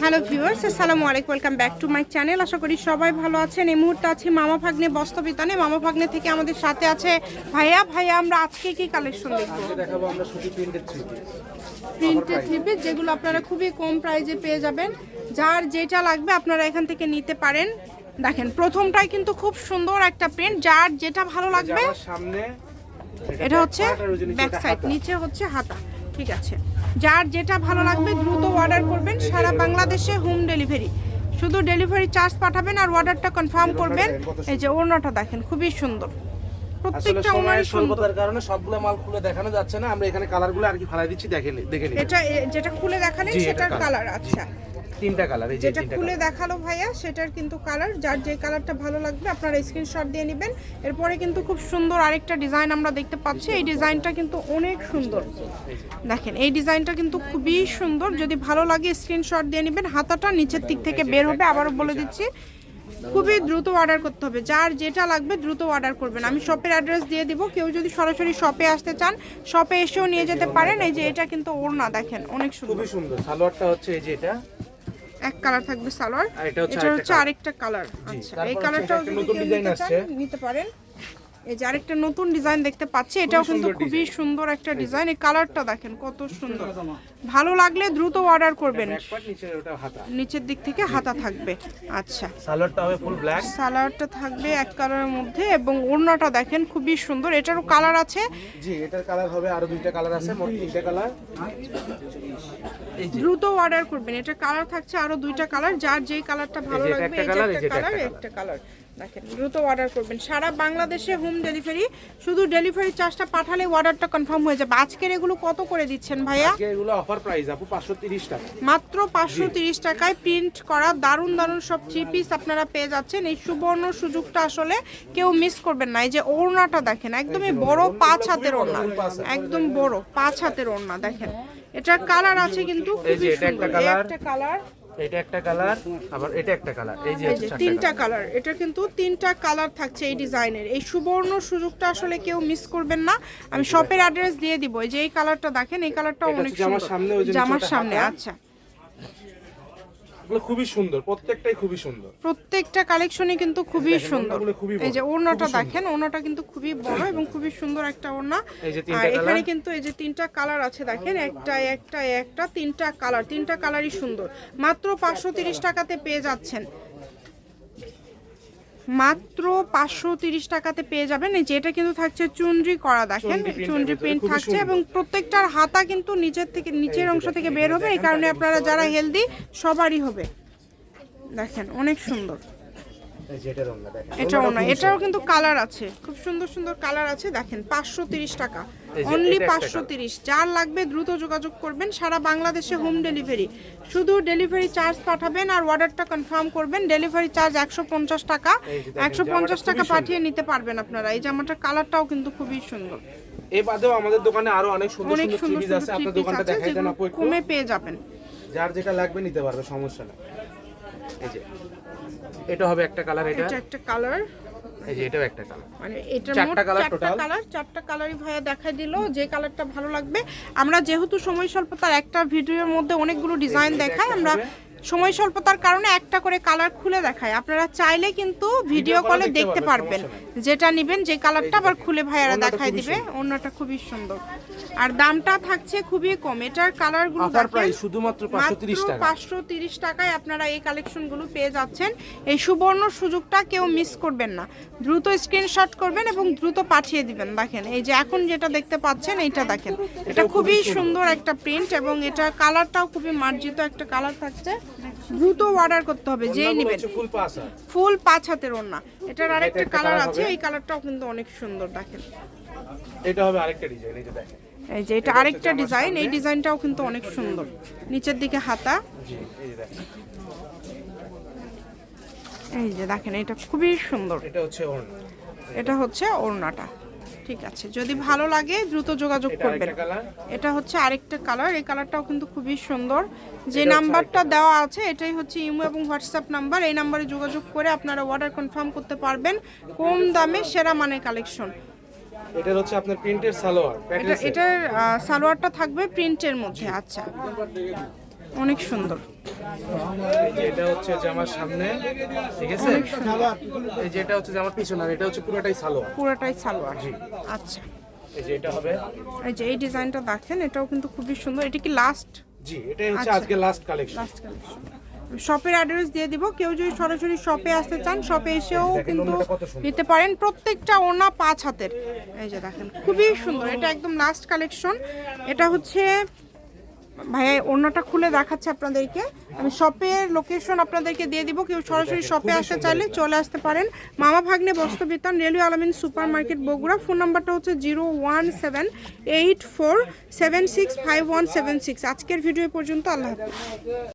Hello viewers আসসালামু আলাইকুম welcome back to my channel. আশা করি সবাই ভালো আছেন। এই মুহূর্তে আছি মামা ভাগ্নে বস্তবিতানে মামা ভাগ্নে থেকে আমাদের সাথে আছে ভাইয়া। ভাইয়া আমরা আজকে কি কালেকশন দেখব? দেখাবো আমরা শুধু printed three printed three piece যেগুলো আপনারা খুবই কম প্রাইজে পেয়ে যাবেন। যার যেটা লাগবে আপনারা এখান থেকে নিতে পারেন। দেখেন প্রথমটাই কিন্তু খুব সুন্দর একটা প্রিন্ট যার যেটা ভালো লাগবে সামনে এটা হচ্ছে ব্যাক সাইড নিচে হচ্ছে হাতা। ঠিক আছে। যার যেটা ভালো লাগবে দ্রুত অর্ডার করবেন সারা বাংলাদেশে হোম ডেলিভারি শুধু ডেলিভারি চার্জ পাঠাবেন আর অর্ডারটা কনফার্ম করবেন। এই যে ওড়নাটা দেখেন, খুবই সুন্দর। আসলে প্রত্যেকটা সময়ের স্বল্পতার কারণে সবগুলো মাল খুলে দেখানো যাচ্ছে না আমরা এখানে কালারগুলো আর কি ফালাই দিচ্ছি দেখে নি- দেখে নিন এটা যেটা খুলে দেখালেন সেটার কালার আচ্ছা। তিনটা কালার এই যে যেটা খুলে দেখাল ভাইয়া সেটার কিন্তু কালার যার যে কালারটা ভালো লাগবে আপনারা স্ক্রিনশট দিয়ে নেবেন। এরপরে কিন্তু খুব সুন্দর আরেকটা ডিজাইন আমরা দেখতে পাচ্ছি এই ডিজাইনটা কিন্তু অনেক সুন্দর। দেখেন এই ডিজাইনটা কিন্তু খুবই সুন্দর যদি ভালো লাগে স্ক্রিনশট দিয়ে নেবেন হাতাটা নিচের দিক থেকে বের হবে আবারও বলে দিচ্ছি। খুবই দ্রুত অর্ডার করতে হবে। যার যেটা লাগবে দ্রুত অর্ডার করবেন। আমি শপের অ্যাড্রেস দিয়ে দিব। কেউ যদি সরাসরি শপে আসতে চান শপে এসেও নিয়ে যেতে পারেন। এই যে এটা কিন্তু ওর না দেখেন অনেক সুন্দর। খুবই সুন্দর। সালোয়ারটা হচ্ছে এই যে এটা। এক কালার থাকবে সালোয়ার। আর এটা হচ্ছে আরেকটা কালার আচ্ছা এই কালারটাও নতুন ডিজাইন আসছে। নিতে পারেন। এই যে আরেকটা নতুন ডিজাইন দেখতে পাচ্ছি এটাও কিন্তু খুবই সুন্দর একটা ডিজাইন। এই কালারটা দেখেন কত সুন্দর ভালো লাগলে দ্রুত অর্ডার করবেন। নিচের দিক থেকে হাতা থাকবে। আচ্ছা। সালোয়ারটা হবে ফুল ব্ল্যাক সালোয়ারটা থাকবে এক কালারের মধ্যে এবং ওড়নাটা দেখেন খুবই সুন্দর। এটারও কালার আছে। জি এটার কালার হবে আরও দুইটা কালার আছে মোট তিনটা কালার। দ্রুত অর্ডার করবেন। এটা কালার থাকছে আরও দুইটা কালার। যার যেই কালারটা ভালো লাগবে একটা এই একটা কালার একটা একটা কালার। দেখেন দ্রুত অর্ডার করবেন। সারা বাংলাদেশে হোম ডেলিভারি শুধু ডেলিভারি চার্জটা পাঠালে অর্ডারটা কনফার্ম হয়ে যাবে। আজকের এগুলো কত করে দিচ্ছেন ভাইয়া? আজকে এগুলো অফার প্রাইস আপু 530 টাকা। মাত্র পাঁচশো তিরিশ টাকায় প্রিন্ট করা দারুণ দারুণ সব থ্রি পিস আপনারা পেয়ে যাচ্ছেন। এই সুবর্ণ সুযোগটা আসলে কেউ মিস করবেন না। এই যে ওড়নাটা দেখেন একদমই বড় পাঁচ হাতের ওড়না। একদম বড় পাঁচ হাতের ওড়না দেখেন। এটার কালার আছে কিন্তু খুবই সুন্দর। একটা কালার এটা একটা কালার আবার এটা একটা কালার এই যে তিনটা কালার। এটা কিন্তু তিনটা কালার থাকছে এই ডিজাইনের। এই সুবর্ণ সুযোগটা আসলে কেউ মিস করবেন না। আমি শপের অ্যাড্রেস দিয়ে দিব এই যে এই কালারটা দেখেন এই কালারটা অনেক সুন্দর। সামনে, জামার সামনে আচ্ছা। এগুলো খুবই সুন্দর প্রত্যেকটাই খুবই সুন্দর। প্রত্যেকটা কালেকশনই কিন্তু খুবই সুন্দর। এই যে ওড়নাটা দেখেন ওড়নাটা কিন্তু খুবই বড় এবং খুবই সুন্দর একটা ওড়না। আর এখানে কিন্তু এই যে তিনটা কালার আছে দেখেন একটা একটা একটা তিনটা কালার তিনটা কালারই সুন্দর। মাত্র পাঁচশো তিরিশ টাকাতে পেয়ে যাচ্ছেন। মাত্র পাঁচশো তিরিশ টাকাতে পেয়ে যাবেন। এই যেটা কিন্তু থাকছে চুনরি করা দেখেন? চুনরি প্রিন্ট থাকছে এবং প্রত্যেকটার হাতা কিন্তু নিচের থেকে নিচের অংশ থেকে বের হবে। এই কারণে আপনারা যারা হেলদি সবারই হবে। দেখেন অনেক সুন্দর। ওড়না দেখেন। এটাও না এটাও কিন্তু কালার আছে। খুব সুন্দর সুন্দর কালার আছে। দেখেন পাঁচশো তিরিশ টাকা। অনলি পাঁচশো তিরিশ। যার লাগবে দ্রুত যোগাযোগ করবেন। সারা বাংলাদেশে হোম ডেলিভারি শুধু ডেলিভারি চার্জ পাঠাবেন আর অর্ডারটা কনফার্ম করবেন। ডেলিভারি চার্জ একশো পঞ্চাশ টাকা। একশো পঞ্চাশ টাকা পাঠিয়ে নিতে পারবেন আপনারা। এই জামাটার কালারটাও কিন্তু খুবই সুন্দর। এই বাদেও আমাদের দোকানে আরও অনেক সুন্দর সুন্দর সুন্দর আছে। আপনার দোকানটা দেখাই দেন আপু একটু। কমে পেয়ে যাবেন। যার যেটা লাগবে নিতে পারবে সমস্যা নাই। এই যে। এটা হবে একটা কালার এটা এটা একটা কালার এই যে এটাও একটা কালার মানে এটা চারটা কালার টোটাল চারটা কালার চারটা কালারই ভাইয়া দেখাই দিল যে কালারটা ভালো লাগবে। আমরা যেহেতু সময় স্বল্পতার একটা ভিডিওর মধ্যে অনেকগুলো ডিজাইন দেখাই আমরা। সময় স্বল্পতার কারণে একটা করে কালার খুলে দেখায়। আপনারা চাইলে কিন্তু ভিডিও কলে দেখতে পারবেন, যেটা নিবেন যে কালারটা আবার খুলে ভাইয়ারা দেখায় দিবে অন্যটা খুবই সুন্দর। আর দামটা থাকছে খুবই কম। এটার কালারগুলো প্রাইস শুধুমাত্র 530 টাকা। পাঁচশো তিরিশ টাকায় আপনারা এই কালেকশনগুলো পেয়ে যাচ্ছেন। এই সুবর্ণ সুযোগটা কেউ মিস করবেন না। দ্রুত স্ক্রিনশট করবেন এবং দ্রুত পাঠিয়ে দিবেন। দেখেন এই যে এখন যেটা দেখতে পাচ্ছেন এইটা দেখেন। এটা খুবই সুন্দর। একটা প্রিন্ট এবং এটা কালারটাও খুবই মার্জিত একটা কালার থাকছে। দ্রুত অর্ডার করতে হবে যেই নেবেন। ফুল পাঁচ হাতের ওড়না। এটার আরেকটা কালার আছে এই কালারটাও কিন্তু অনেক সুন্দর দেখেন। এটা হবে আরেকটা ডিজাইন এই যে দেখেন। এই যে এটা আরেকটা ডিজাইন এই ডিজাইনটাও কিন্তু অনেক সুন্দর। নিচের দিকে হাতা। এই যে দেখেন। এই যে দেখেন এটা খুবই সুন্দর। এটা হচ্ছে ওড়না। এটা হচ্ছে ওড়নাটা। ঠিক আছে। যদি ভালো লাগে দ্রুত যোগাযোগ করবেন। এটা হচ্ছে আরেকটা কালার এই কালারটাও কিন্তু খুবই সুন্দর। যে নাম্বারটা দেওয়া আছে এটাই হচ্ছে ইমো এবং হোয়াটসঅ্যাপ নাম্বার। এই নাম্বারে যোগাযোগ করে আপনারা অর্ডার কনফার্ম করতে পারবেন। কম দামে সেরা মানের কালেকশন এটা হচ্ছে আপনার প্রিন্টের সালোয়ার। এটা এটার সালোয়ারটা থাকবে প্রিন্টের মধ্যে। আচ্ছা। অনেক সুন্দর। এটা হচ্ছে আমার সামনে ঠিক আছে? এই যে এটা হচ্ছে যে আমার পিছনে আর এটা হচ্ছে পুরোটাই সালোয়ার। পুরোটাই সালোয়ার। আচ্ছা। এই যে এটা হবে। এই যে এই ডিজাইনটা দেখেন এটাও কিন্তু খুবই সুন্দর। এটা কি লাস্ট জি এটাই হচ্ছে। আজকে লাস্ট কালেকশন লাস্ট কালেকশন শপের অ্যাড্রেস দিয়ে দিব। কেউ যদি সরাসরি শপে আসতে চান শপে এসেও কিন্তু। নিতে পারেন। প্রত্যেকটা ওনা পাঁচ হাতের। এই যে দেখেন খুবই সুন্দর। এটা একদম লাস্ট কালেকশন এটা হচ্ছে ভাইয়া অন্যটা খুলে দেখাচ্ছে আপনাদেরকে। আমি শপের লোকেশন আপনাদেরকে দিয়ে দিব। কেউ সরাসরি শপে আসতে চাইলে চলে আসতে পারেন। Mama Bhagne Bastrabitan railway Almin super market Bogura. Phone নাম্বারটা হচ্ছে zero one seven eight four seven six five one seven six. আজকের ভিডিও পর্যন্ত আল্লাহ হাফিজ।